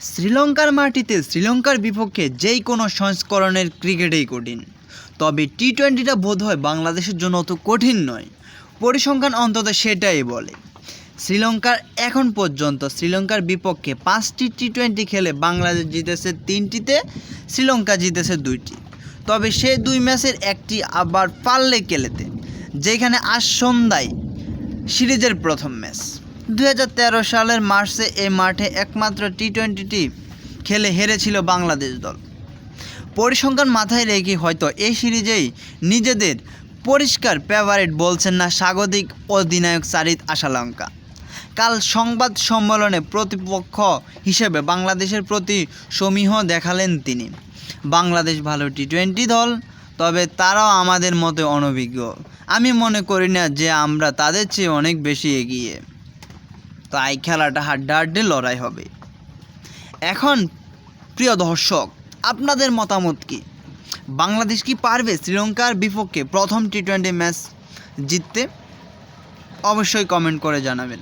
শ্রীলঙ্কার মাটিতে শ্রীলঙ্কার বিপক্ষে যেই কোনো সংস্করণের ক্রিকেটেই কঠিন। তবে টি টোয়েন্টিটা বোধ হয় বাংলাদেশের জন্য অত কঠিন নয়। পরিসংখ্যান অন্তত সেটাই বলে। শ্রীলঙ্কার এখন পর্যন্ত শ্রীলঙ্কার বিপক্ষে পাঁচটি টি টোয়েন্টি খেলে বাংলাদেশ জিতেছে তিনটিতে, শ্রীলঙ্কা জিতেছে দুইটি। তবে সে দুই ম্যাচের একটি আবার পারলে কেলেতে, যেখানে আজ সন্ধ্যায় সিরিজের প্রথম ম্যাচ। দু হাজার তেরো সালের মার্চে এই মাঠে একমাত্র টি টোয়েন্টিটি খেলে হেরেছিল বাংলাদেশ দল। পরিসংখ্যান মাথায় রেখে হয়তো এই সিরিজেই নিজেদের পরিষ্কার ফেভারিট বলছেন না স্বাগতিক অধিনায়ক সারিদ আশালঙ্কা। কাল সংবাদ সম্মেলনে প্রতিপক্ষ হিসেবে বাংলাদেশের প্রতি সমীহ দেখালেন তিনি। বাংলাদেশ ভালো টি টোয়েন্টি দল, তবে তারাও আমাদের মতো অনভিজ্ঞ। আমি মনে করি না যে আমরা তাদের চেয়ে অনেক বেশি এগিয়ে। তাই খেলাটা হাড্ডাহাড্ডি লড়াই হবে। এখন, প্রিয় দর্শক, আপনাদের মতামত কি? বাংলাদেশ কি পারবে শ্রীলঙ্কার বিপক্ষে প্রথম টি টোয়েন্টি ম্যাচ জিততে? অবশ্যই কমেন্ট করে জানাবেন।